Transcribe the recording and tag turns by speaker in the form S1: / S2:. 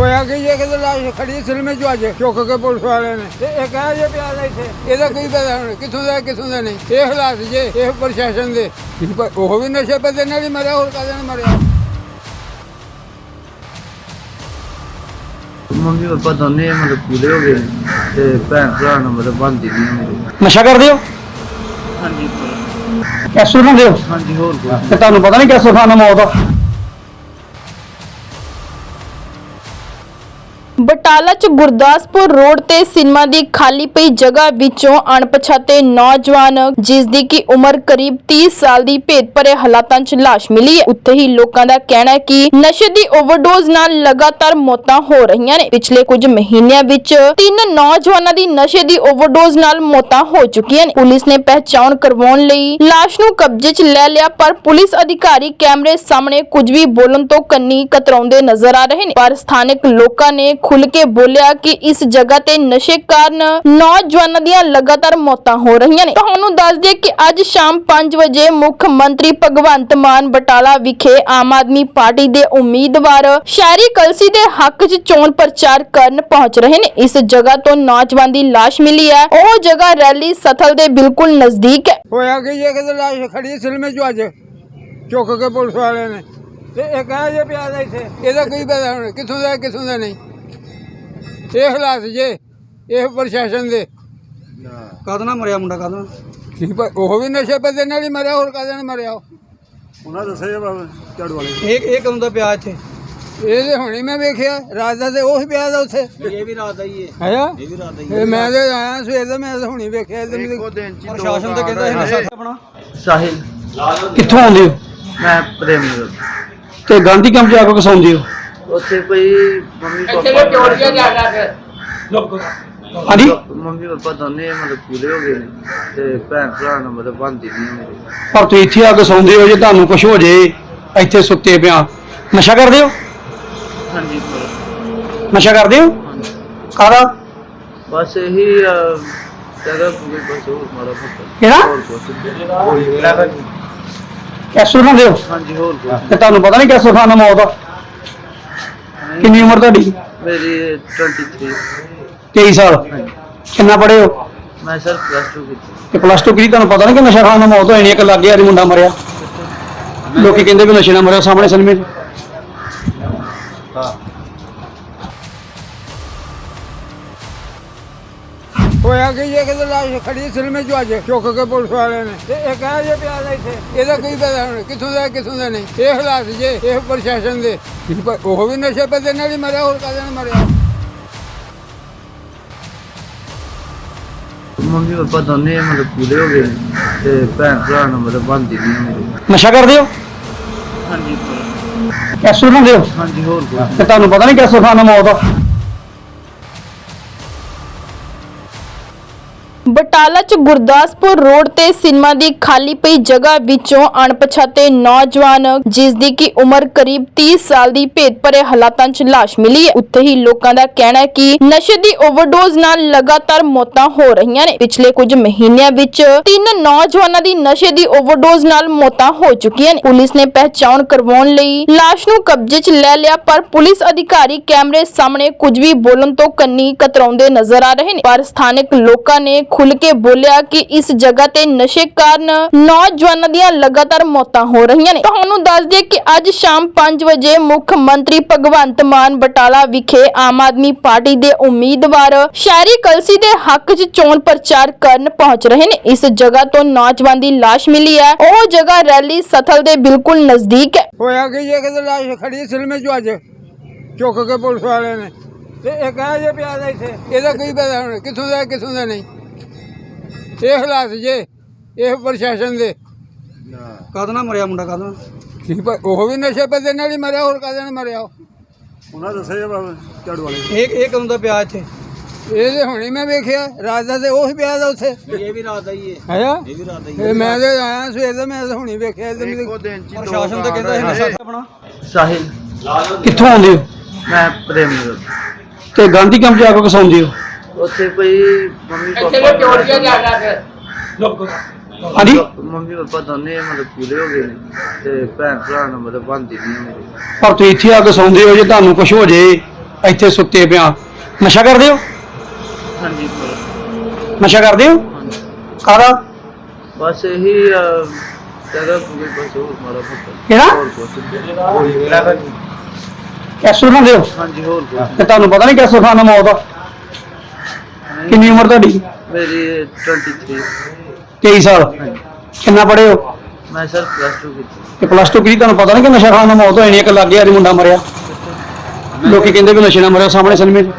S1: ਹੋਇਆ ਕਿ ਇਹ ਕਿਤੇ ਲਾਸ਼ ਖੜੀ ਸਿਲਮੇ ਚ ਅੱਜ ਚੁੱਕ ਕੇ ਪੁਲਿਸ ਵਾਲਿਆਂ ਨੇ। ਤੇ ਇਹ ਕਹਿ ਜੇ ਪਿਆ ਦਾ ਇੱਥੇ ਇਹਦਾ ਕੋਈ ਪਤਾ ਹੁਣ? ਕਿੱਥੋਂ ਦਾ ਕਿੱਥੋਂ ਦਾ ਨਹੀਂ? ਇਹ ਹਾਲਾਤ ਜੇ ਇਹ ਪ੍ਰਸ਼ਾਸਨ ਦੇ। ਉਹ ਵੀ ਨਸ਼ੇ ਪੱਤੇ ਨਾਲ ਹੀ ਮਰਿਆ ਹੋਰ ਕਾਹਦੇ ਨਾਲ ਮਰਿਆ?
S2: ਮੰਮੀ ਪਾਪਾ ਦੋਨੇ ਮਤਲਬ ਪੂਰੇ ਹੋ ਗਏ ਨੇ। ਤੇ ਭੈਣ ਭਰਾ ਨਾਲ ਮਤਲਬ ਬਣਦੀ ਨਹੀਂ ਮੇਰੀ
S3: ਨਸ਼ਾ ਕਰਦੇ ਹੋ?
S2: ਹਾਂਜੀ।
S3: ਕੈਸੋ ਖਾਂਦੇ ਹੋ?
S2: ਹਾਂਜੀ ਹੋਰ
S3: ਤੇ ਤੁਹਾਨੂੰ ਪਤਾ ਨਹੀਂ ਕੈਸੋ ਖਾਣਾ ਮੌਤ ਆ।
S4: ਬਟਾਲਾ ਚ ਗੁਰਦਾਸਪੁਰ ਰੋਡ ਤੇ ਸਿਨੇਮਾ ਦੀ ਖਾਲੀ ਪਈ ਜਗ੍ਹਾ ਵਿੱਚੋਂ ਅਣਪਛਾਤੇ ਨੌਜਵਾਨ, ਜਿਸ ਦੀ ਕੀ ਉਮਰ ਕਰੀਬ 30 ਸਾਲ ਦੀ ਭੇਦ ਹਾਲਾਤਾਂ 'ਚ ਲਾਸ਼ ਮਿਲੀ ਹੈ। ਉੱਥੇ ਹੀ ਲੋਕਾਂ ਦਾ ਕਹਿਣਾ ਹੈ ਕਿ ਨਸ਼ੇ ਦੀ ਓਵਰਡੋਜ਼ ਨਾਲ ਲਗਾਤਾਰ ਮੌਤਾਂ ਹੋ ਰਹੀਆਂ ਨੇ। ਪਿਛਲੇ ਕੁਝ ਮਹੀਨਿਆਂ ਵਿੱਚ ਤਿੰਨ ਨੌਜਵਾਨਾਂ ਦੀ ਨਸ਼ੇ ਦੀ ਓਵਰਡੋਜ਼ ਨਾਲ ਮੌਤਾਂ ਹੋ ਚੁੱਕੀਆਂ ਨੇ। ਪੁਲਿਸ ਨੇ ਪਹਿਚਾਣ ਕਰਵਾਉਣ ਲਈ ਲਾਸ਼ ਨੂੰ ਕਬਜ਼ੇ 'ਚ ਲੈ ਲਿਆ, ਪਰ ਪੁਲਿਸ ਅਧਿਕਾਰੀ ਕੈਮਰੇ ਸਾਹਮਣੇ ਕੁਝ ਵੀ ਬੋਲਣ ਤੋਂ ਕੰਨੀ ਕਤਰਾਉਂਦੇ ਨਜ਼ਰ ਆ ਰਹੇ ਨੇ। ਪਰ ਸਥਾਨਕ ਲੋਕਾਂ ਨੇ ਖੁੱਲ ਕੇ ਬੋਲਿਆ ਕਿ ਇਸ ਜਗ੍ਹਾ ਤੇ ਨਸ਼ੇ ਕਾਰਨ ਨੌਜਵਾਨਾਂ ਦੀਆਂ ਲਗਾਤਾਰ ਮੌਤਾਂ ਹੋ ਰਹੀਆਂ ਨੇ। ਤੁਹਾਨੂੰ ਦੱਸ ਦਈਏ ਕਿ ਅੱਜ ਸ਼ਾਮ 5 ਵਜੇ ਮੁੱਖ ਮੰਤਰੀ ਭਗਵੰਤ ਮਾਨ ਬਟਾਲਾ ਵਿਖੇ ਆਮ ਆਦਮੀ ਪਾਰਟੀ ਦੇ ਉਮੀਦਵਾਰ ਸ਼ਹਿਰੀ ਕਲਸੀ ਦੇ ਹੱਕ 'ਚ ਚੋਣ ਪ੍ਰਚਾਰ ਕਰਨ ਪਹੁੰਚ ਰਹੇ ਨੇ। ਇਸ ਜਗ੍ਹਾ ਤੋਂ ਨੌਜਵਾਨ ਦੀ ਲਾਸ਼ ਮਿਲੀ ਹੈ। ਉਹ ਜਗ੍ਹਾ ਰੈਲੀ ਸਥਲ ਦੇ ਬਿਲਕੁਲ ਨਜ਼ਦੀਕ ਹੈ।
S1: ਹੋਇਆ ਕਿ ਇਹ ਕਿਤੇ ਲਾਸ਼ ਖੜੀ ਸਿਲਮੇ ਚ ਅੱਜ। ਚੁੱਕ ਕੇ ਪੁਲਿਸ ਵਾਲਿਆਂ ਨੇ। ਤੇ ਇਹ ਕਹਿ ਜੇ ਪਿਆ ਇੱਥੇ। ਇਹਦਾ ਕੋਈ ਪਤਾ ਹੁਣ ਕਿੱਥੋਂ ਦਾ ਕਿੱਥੋਂ ਦਾ ਨਹੀਂ। ਇਹ ਹਾਲਾਤ ਜੇ ਇਹ ਪ੍ਰਸ਼ਾਸਨ ਦੇ।
S3: ਕਦ ਨਾ ਮਰਿਆ ਮੁੰਡਾ ਕਦ
S1: ਠੀਕ ਪਰ ਉਹ ਵੀ ਨਸ਼ੇ ਪੱਤੇ ਨਾਲ ਹੀ ਮਰਿਆ ਹੋਰ ਕਾਹਦੇ ਨਾਲ ਮਰਿਆ ਉਹ?
S2: ਉਹਨਾਂ ਦੱਸਿਆ ਬਾਬਾ ਝਾੜੂ ਵਾਲੇ।
S3: ਇਹ ਇਹ ਕਦੋਂ ਦਾ ਪਿਆ ਇੱਥੇ?
S1: ਇਹ ਤੇ ਹੁਣੇ ਮੈਂ ਵੇਖਿਆ ਰਾਤ ਦਾ ਤੇ ਉਹ ਪਿਆ ਦਾ ਉੱਥੇ।
S3: ਇਹ ਵੀ ਰਾਤ ਦਾ ਹੀ ਹੈ
S1: ਹੈਗਾ?
S3: ਇਹ ਵੀ ਰਾਤ ਦਾ
S1: ਇਹ ਮੈਂ ਤੇ ਆਇਆ ਸਵੇਰ ਦਾ ਮੈਂ ਤਾਂ ਹੁਣੇ ਵੇਖਿਆ ਤੇ ਮੈਨੂੰ।
S2: ਦਿਨ ਚ
S3: ਪ੍ਰਸ਼ਾਸਨ ਤਾਂ ਕਹਿੰਦਾ ਇਹ ਨਸ਼ਾ ਆਪਣਾ।
S2: ਸਾਹਿਲ
S3: ਕਿੱਥੋਂ ਆਉਂਦੇ ਹੋ?
S2: ਮੈਂ ਪ੍ਰੇਮ ਨਗਰ।
S3: ਤੇ ਗਾਂਧੀ ਕੈਂਪ ਜਾ ਕੇ ਕਸਾਉਂਦੇ ਹੋ?
S2: ਉੱਥੇ ਕੋਈ ਮੰਮੀ ਪਾਪਾ
S3: ਹਾਂਜੀ?
S2: ਮੰਮੀ ਪਾਪਾ ਦੋਨੇ ਮਤਲਬ ਪੂਰੇ ਹੋ ਗਏ ਨੇ ਤੇ ਭੈਣ ਭਰਾ ਨਾਲ ਮਤਲਬ ਬਣਦੀ ਨਹੀਂ ਮੇਰੀ
S3: ਪਰ ਤੁਸੀਂ ਇੱਥੇ ਆ ਕੇ ਸੌਂਦੇ ਹੋ ਜੇ ਤੁਹਾਨੂੰ ਕੁਝ ਹੋ ਜੇ ਇੱਥੇ ਸੁੱਤੇ ਪਿਆ। ਨਸ਼ਾ ਕਰਦੇ ਹੋ?
S2: ਹਾਂਜੀ।
S3: ਨਸ਼ਾ ਕਰਦੇ ਹੋ?
S2: ਹਾਂਜੀ।
S3: ਕਾਹਦਾ?
S2: ਬਸ ਇਹੀ ਜਗ੍ਹਾ ਪੂਰੀ ਬਸ ਹੋਰ ਮਾਰਾ ਫੋਟੋ
S3: ਕਿਹੜਾ?
S2: ਹੋਰ ਕੁਝ
S3: ਕੈਸੋ ਖਾਂਦੇ ਹੋ
S2: ਹਾਂਜੀ ਹੋਰ ਕੁਝ
S3: ਤੇ ਤੁਹਾਨੂੰ ਪਤਾ ਨਹੀਂ ਕੈਸੋ ਖਾਣਾ ਮੌਤ ਆ। ਕਿੰਨੀ ਉਮਰ ਤੁਹਾਡੀ?
S2: ਮੇਰੀ 23
S3: 23 ਸਾਲ। ਕਿੰਨਾ ਪੜ੍ਹੇ ਹੋ?
S2: ਮੈਂ ਸਰ ਪਲੱਸ 2 ਕੀਤੀ।
S3: ਤੇ ਪਲੱਸ 2 ਕੀਤੀ ਤੁਹਾਨੂੰ ਪਤਾ ਨਹੀਂ ਕਿ ਨਸ਼ਾ ਖਾਣ ਨਾਲ ਮੌਤ ਹੋਈ ਨਹੀਂ ਇੱਕ ਲੱਗ ਗਿਆ ਦੀ ਮੁੰਡਾ ਮਰਿਆ। ਲੋਕੀ ਕਹਿੰਦੇ ਵੀ ਨਸ਼ੇ ਨਾਲ ਮਰਿਆ ਸਾਹਮਣੇ ਸਿਨੇਮੇ 'ਚ।
S1: ਹੋਇਆ ਕਿ ਇਹ ਕਿਤੇ ਲਾਸ਼ ਖੜੀ ਸਿਲਮੇ ਚ ਅੱਜ? ਚੁੱਕ ਕੇ ਪੁਲਿਸ ਵਾਲਿਆਂ ਨੇ। ਤੇ ਇਹ ਕਹਿ ਜੇ ਪਿਆ ਦਾ ਇੱਥੇ? ਇਹਦਾ ਕੋਈ ਪਤਾ ਹੁਣ? ਕਿੱਥੋਂ ਦਾ ਕਿੱਥੋਂ ਦਾ ਨਹੀਂ? ਇਹ ਹਾਲਾਤ ਜੇ ਇਹ ਪ੍ਰਸ਼ਾਸਨ ਦੇ। ਪਰ ਉਹ ਵੀ ਨਸ਼ੇ ਪੱਤੇ ਨਾਲ ਹੀ ਮਰਿਆ ਹੋਰ ਕਾਹਦੇ ਨਾਲ ਮਰਿਆ?
S2: ਮੰਮੀ ਪਾਪਾ ਦੋਨੇ ਮਤਲਬ ਪੂਰੇ ਹੋ ਗਏ ਨੇ ਤੇ ਭੈਣ ਭਰਾ ਨਾਲ ਮਤਲਬ ਬਣਦੀ ਨਹੀਂ ਮੇਰੀ।
S3: ਨਸ਼ਾ ਕਰਦੇ ਹੋ?
S2: ਹਾਂਜੀ
S3: ਕੈਸੋ ਖਾਂਦੇ ਹੋ?
S2: ਹਾਂਜੀ ਹੋਰ
S3: ਤੇ ਤੁਹਾਨੂੰ ਪਤਾ ਨਹੀਂ ਕੈਸੋ ਖਾਣਾ ਮੌਤ ਆ।
S4: ਬਟਾਲਾ ਚ ਗੁਰਦਾਸਪੁਰ ਰੋਡ ਤੇ ਸਿਨੇਮਾ ਦੀ ਖਾਲੀ ਪਈ ਜਗ੍ਹਾ ਵਿੱਚੋਂ ਅਣਪਛਾਤੇ ਨੌਜਵਾਨ, ਜਿਸ ਦੀ ਕੀ ਉਮਰ ਕਰੀਬ 30 ਸਾਲ ਦੀ ਭੇਦ ਭਰੇ ਹਾਲਾਤਾਂ 'ਚ ਲਾਸ਼ ਮਿਲੀ ਹੈ। ਉੱਥੇ ਹੀ ਲੋਕਾਂ ਦਾ ਕਹਿਣਾ ਹੈ ਕਿ ਨਸ਼ੇ ਦੀ ਓਵਰਡੋਜ਼ ਨਾਲ ਲਗਾਤਾਰ ਮੌਤਾਂ ਹੋ ਰਹੀਆਂ ਨੇ। ਪਿਛਲੇ ਕੁਝ ਮਹੀਨਿਆਂ ਵਿੱਚ ਤਿੰਨ ਨੌਜਵਾਨਾਂ ਦੀ ਨਸ਼ੇ ਦੀ ਓਵਰਡੋਜ਼ ਨਾਲ ਮੌਤਾਂ ਹੋ ਚੁੱਕੀਆਂ ਨੇ। ਪੁਲਿਸ ਨੇ ਪਹਿਚਾਣ ਕਰਵਾਉਣ ਲਈ ਲਾਸ਼ ਨੂੰ ਕਬਜ਼ੇ 'ਚ ਲੈ ਲਿਆ, ਪਰ ਪੁਲਿਸ ਅਧਿਕਾਰੀ ਕੈਮਰੇ ਸਾਹਮਣੇ ਕੁਝ ਵੀ ਬੋਲਣ ਤੋਂ ਕੰਨੀ ਕਤਰਾਉਂਦੇ ਨਜ਼ਰ ਆ ਰਹੇ ਨੇ। ਪਰ ਸਥਾਨਕ ਲੋਕਾਂ ਨੇ ਖੁੱਲ ਕੇ ਬੋਲਿਆ ਕਿ ਇਸ ਜਗ੍ਹਾ ਤੇ ਨਸ਼ੇ ਕਾਰਨ ਨੌਜਵਾਨਾਂ ਦੀਆਂ ਲਗਾਤਾਰ ਮੌਤਾਂ ਹੋ ਰਹੀਆਂ ਨੇ। ਤੁਹਾਨੂੰ ਦੱਸ ਦਈਏ ਕਿ ਅੱਜ ਸ਼ਾਮ 5 ਵਜੇ ਮੁੱਖ ਮੰਤਰੀ ਭਗਵੰਤ ਮਾਨ ਬਟਾਲਾ ਵਿਖੇ ਆਮ ਆਦਮੀ ਪਾਰਟੀ ਦੇ ਉਮੀਦਵਾਰ ਸ਼ਹਿਰੀ ਕਲਸੀ ਦੇ ਹੱਕ 'ਚ ਚੋਣ ਪ੍ਰਚਾਰ ਕਰਨ ਪਹੁੰਚ ਰਹੇ ਨੇ। ਇਸ ਜਗ੍ਹਾ ਤੋਂ ਨੌਜਵਾਨ ਦੀ ਲਾਸ਼ ਮਿਲੀ ਹੈ। ਉਹ ਜਗ੍ਹਾ ਰੈਲੀ ਸਥਲ ਦੇ ਬਿਲਕੁਲ ਨਜ਼ਦੀਕ ਹੈ।
S1: ਹੋਇਆ ਕਿ ਇਹ ਕਿਤੇ ਲਾਸ਼ ਖੜੀ ਸਿਲਮੇ ਚ ਅੱਜ। ਚੁੱਕ ਕੇ ਪੁਲਿਸ ਵਾਲਿਆਂ ਨੇ। ਤੇ ਇਹ ਕਹਿ ਜੇ ਪਿਆ ਇੱਥੇ। ਇਹਦਾ ਕੋਈ ਪਤਾ ਹੁਣ ਕਿੱਥੋਂ ਦਾ ਕਿੱਥੋਂ ਦਾ ਨਹੀਂ। ਇਹ ਹਾਲਾਤ ਜੇ ਇਹ ਪ੍ਰਸ਼ਾਸਨ ਦੇ।
S3: ਕਦ ਨਾ ਮਰਿਆ ਮੁੰਡਾ ਕਦ
S1: ਠੀਕ ਪਰ ਉਹ ਵੀ ਨਸ਼ੇ ਪੱਤੇ ਨਾਲ ਹੀ ਮਰਿਆ ਹੋਰ ਕਾਹਦੇ ਨਾਲ ਮਰਿਆ ਉਹ?
S2: ਉਹਨਾਂ ਦੱਸਿਆ ਬਾਬਾ ਝਾੜੂ ਵਾਲੇ
S3: ਇਹ ਇਹ ਕਦੋਂ ਦਾ ਪਿਆ ਇੱਥੇ?
S1: ਇਹ ਤੇ ਹੁਣੇ ਮੈਂ ਵੇਖਿਆ ਰਾਤ ਦਾ ਤੇ ਉਹ ਪਿਆ ਦਾ ਉੱਥੇ।
S3: ਇਹ ਵੀ ਰਾਤ ਦਾ ਹੀ ਹੈ?
S1: ਹੈਗਾ
S3: ਇਹ ਵੀ ਰਾਤ ਦਾ
S1: ਇਹ ਮੈਂ ਤੇ ਆਇਆ ਸਵੇਰ ਦਾ ਮੈਂ ਤਾਂ ਹੁਣੇ ਵੇਖਿਆ ਤੇ ਮੈਨੂੰ
S2: ਦਿਨ ਚ
S3: ਪ੍ਰਸ਼ਾਸਨ ਤਾਂ ਕਹਿੰਦਾ ਇਹ ਨਸ਼ਾ ਆਪਣਾ।
S2: ਸਾਹਿਲ
S3: ਕਿੱਥੋਂ ਆਉਂਦੇ ਹੋ?
S2: ਮੈਂ ਪ੍ਰੇਮ ਨਗਰ।
S3: ਤੇ ਗਾਂਧੀ ਕੈਂਪ ਜਾ ਕੇ ਕਸਾਉਂਦੇ ਹੋ?
S2: ਉੱਥੇ ਕੋਈ ਮੰਮੀ ਪਾਪਾ
S3: ਹਾਂਜੀ?
S2: ਮੰਮੀ ਪਾਪਾ ਦੋਨੇ ਮਤਲਬ ਪੂਰੇ ਹੋ ਗਏ ਨੇ ਤੇ ਭੈਣ ਭਰਾ ਨਾਲ ਮਤਲਬ ਬਣਦੀ ਨਹੀਂ ਮੇਰੀ।
S3: ਪਰ ਤੁਸੀਂ ਇੱਥੇ ਆ ਕੇ ਸੌਂਦੇ ਹੋ ਜੇ ਤੁਹਾਨੂੰ ਕੁਝ ਹੋ ਜੇ ਇੱਥੇ ਸੁੱਤੇ ਪਿਆ। ਨਸ਼ਾ ਕਰਦੇ ਹੋ?
S2: ਹਾਂਜੀ।
S3: ਨਸ਼ਾ ਕਰਦੇ ਹੋ? ਕਾਹਦਾ?
S2: ਬਸ ਇਹੀ ਜਗ੍ਹਾ ਕੋਈ ਬਸ ਹੋਰ ਮਾਰਾ ਫੋਟੋ
S3: ਕਿਹੜਾ?
S2: ਹੋਰ ਕੁਛ
S3: ਕੈਸਟਰੋਲ ਖਾਂਦੇ ਹੋ?
S2: ਹਾਂਜੀ ਹੋਰ ਕੁਛ
S3: ਤੇ ਤੁਹਾਨੂੰ ਪਤਾ ਨਹੀਂ ਕੈਸਟਰੋਲ ਖਾਣ ਨਾਲ ਮੌਤ ਆ। ਕਿੰਨੀ ਉਮਰ ਤੁਹਾਡੀ?
S2: ਮੇਰੀ 23
S3: 23 ਸਾਲ। ਕਿੰਨਾ ਪੜ੍ਹੇ ਹੋ?
S2: ਮੈਂ ਸਰ ਪਲੱਸ 2 ਕੀਤੀ।
S3: ਤੇ ਪਲੱਸ 2 ਕੀਤੀ ਤੁਹਾਨੂੰ ਪਤਾ ਨਹੀਂ ਕਿ ਨਸ਼ਾ ਖਾਣ ਨਾਲ ਮੌਤ ਹੋਈ ਨਹੀਂ ਇੱਕ ਲੱਗੇ ਯਾਰੀ ਮੁੰਡਾ ਮਰਿਆ। ਲੋਕੀ ਕਹਿੰਦੇ ਵੀ ਨਸ਼ੇ ਨਾਲ ਮਰਿਆ ਸਾਹਮਣੇ ਸਿਨੇਮੇ 'ਚ।